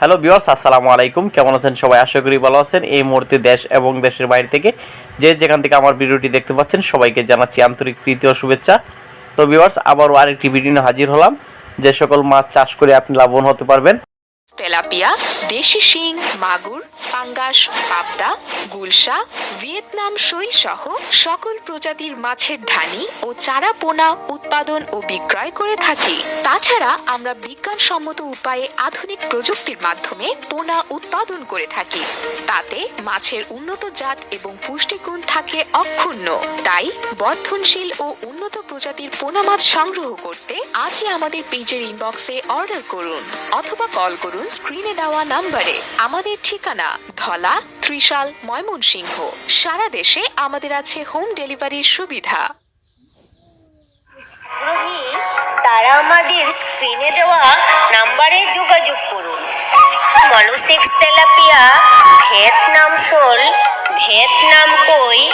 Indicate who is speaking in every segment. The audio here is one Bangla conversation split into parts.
Speaker 1: হ্যালো বিওর্স আসসালামু আলাইকুম। কেমন আছেন সবাই? আশা করি ভালো আছেন। এই মুহূর্তে দেশ এবং দেশের বাইরে থেকে যে যেখান থেকে আমার ভিডিওটি দেখতে পাচ্ছেন, সবাইকে জানাচ্ছি আন্তরিক প্রীতি ও শুভেচ্ছা। তো বিওর্স আবারও আরেকটি ভিডিও হাজির হলাম। যে সকল মাছ চাষ করে আপনি লাভবান হতে পারবেন।
Speaker 2: তেলাপিয়া, দেশি শিং, মাগুর, পাঙ্গাস, পাবদা, গুলশা, ভিয়েতনাম শৈল সহ সকল প্রজাতির মাছের ধানি ও চারা পোনা উৎপাদন ও বিক্রয় করে থাকি। তাছাড়া আমরা বিজ্ঞানসম্মত উপায়ে আধুনিক প্রযুক্তির মাধ্যমে পোনা উৎপাদন করে থাকি। তাতে মাছের উন্নত জাত এবং পুষ্টিগুণ থাকে অক্ষুণ্ণ। তাই বর্ধনশীল ও উন্নত প্রজাতির পোনা মাছ সংগ্রহ করতে আজই আমাদের পেজের ইনবক্সে অর্ডার করুন অথবা কল করুন স্ক্রিনে দেওয়া নাম্বারে আমাদের ঠিকানা ধলা, ত্রিশাল, ময়মনসিংহ। সারা দেশে আমাদের আছে হোম ডেলিভারির সুবিধা।
Speaker 3: তারা আমাদের স্ক্রিনে দেওয়া নাম্বারে যোগাযোগ করুন। মনোসেক্স তেলাপিয়া, ভিয়েতনাম শোল, ভিয়েতনাম কই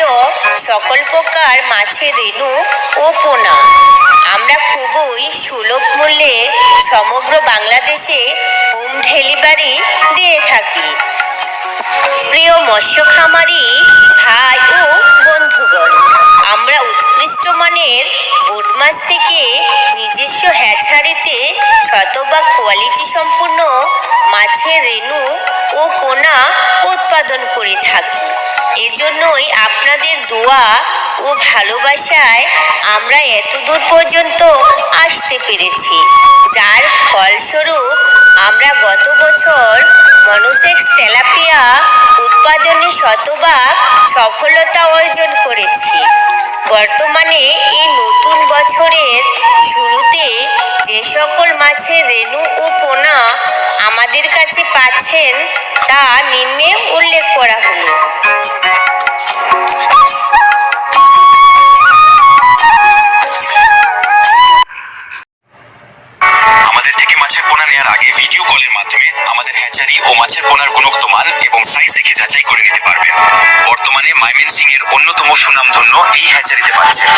Speaker 3: জাতীয় সকল প্রকার মাছের রেণু ও পোনা। আমরা খুবই সুলভ মূল্যে সমগ্র বাংলাদেশে হোম ডেলিভারি দিয়ে থাকি। প্রিয় মৎস্য খামারি ভাই ও বন্ধুগণ, আমরা উৎকৃষ্ট মানের বোট মাছ থেকে নিজস্ব হ্যাচারিতে শতভাগ কোয়ালিটি সম্পূর্ণ মাছের রেণু ও পোনা উৎপাদন করে থাকি। এজন্যই আপনাদের দোয়া ও ভালোবাসায় আমরা এত দূর পর্যন্ত আসতে পেরেছি। যার ফলস্বরূপ আমরা গত বছর মনোসেক্স তেলাপিয়া উৎপাদনে শতভাগ সফলতা অর্জন করেছি। বর্তমানে এই নতুন বছরের শুরুতে যে সকল মাছের রেণু ও পোনা আমাদের কাছে পাচ্ছেন তা নিম্নে উল্লেখ করা হলো।
Speaker 4: আমাদের থেকে মাছের পোনা নেওয়ার আগে ভিডিও কলের মাধ্যমে আমাদের হ্যাচারি ও মাছের পোনার গুণগত মান এবং সাইজ দেখে যাচাই করে নিতে পারবেন। বর্তমানে মাইমেন সিং এর অন্যতম সুনামধন্য এই হ্যাচারিতে পাচ্ছেন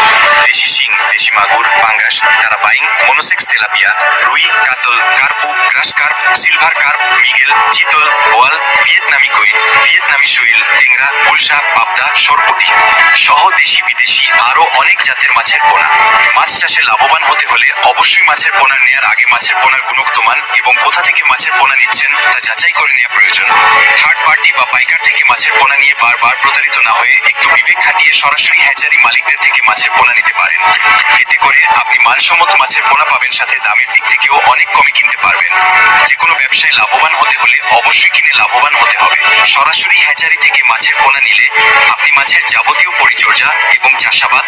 Speaker 4: দেশি শিং, দেশি মাগুর, পাঙ্গাস তারাবাইং মনোসেক্স তেলাপিয়া, রুই, কাতল, carp grass carp silver carp, মিগেল, চিতল বোয়াল ভিয়েতনামি কই, ভিয়েতনামি শৈল, টেংরা গুলশা পাবদা, সরপুটি সহ দেশি বিদেশি আরও অনেক জাতের মাছের পোনা। মাছ চাষে লাভবান হতে হলে অবশ্যই মাছের পোনা নেয়ার আগে মাছের পোনার গুণগত মান এবং কোথা থেকে মাছের পোনা নিচ্ছেন তা যাচাই করে নেওয়া প্রয়োজন। থার্ড পার্টি বা পাইকার থেকে মাছের পোনা নিয়ে বারবার প্রতারিত না হয়ে একটু বিবেক খাটিয়ে সরাসরি হ্যাচারি মালিকদের থেকে মাছের পোনা নিতে পারেন। এতে করে আপনি মানসম্মত মাছের পোনা পাবেন, সাথে দামের দিক থেকেও অনেক কমে কিনতে পারবেন। যে কোনো ব্যবসায় লাভবান হতে হলে অবশ্যই কিনে লাভবান হতে হবে। সরাসরি হ্যাচারি থেকে মাছের পোনা নিলে আপনি মাছের যাবতীয় পরিচর্যা এবং চাষাবাদ,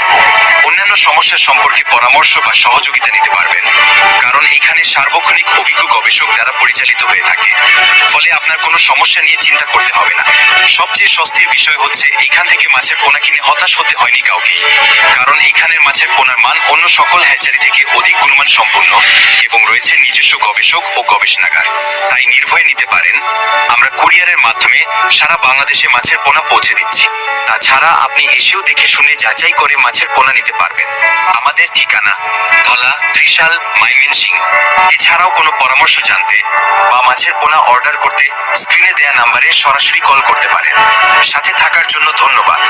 Speaker 4: অন্যান্য সমস্যা সম্পর্কে পরামর্শ বা সহযোগিতা নিতে পারবেন। কারণ এখানে সার্বক্ষণিক অভিজ্ঞ গবেষক দ্বারা পরিচালিত হয়ে থাকে। ফলে আপনার কোনো সমস্যা নিয়ে চিন্তা করতে হবে না। সবচেয়ে স্বস্তির বিষয় হচ্ছে এখান থেকে মাছের পোনা কিনে হতাশ হতে হয়নি কাউকে কারণ এখানের মাছের পোনার মান অন্য সকল হ্যাচারি থেকে অধিক গুণমান সম্পূর্ণ এবং রয়েছে নিজস্ব গবেষক ও গবেষণাগার। তাই নির্ভয়ে নিতে পারেন, আমরা কুরিয়ারের মাধ্যমে সারা বাংলাদেশে মাছের পোনা পৌঁছে দিচ্ছি। তাছাড়া আপনি এসেও দেখে শুনে যাচাই করে মাছের পোনা নিতে পারবেন। আমাদের ঠিকানা, ধলা, ত্রিশাল মাইমেনসিংহ এছাড়াও কোনো পরামর্শ জানতে বা মাছের পোনা অর্ডার করতে স্ক্রিনে দেয়া নাম্বারে সরাসরি কল করতে পারেন। সাথে থাকার জন্য ধন্যবাদ।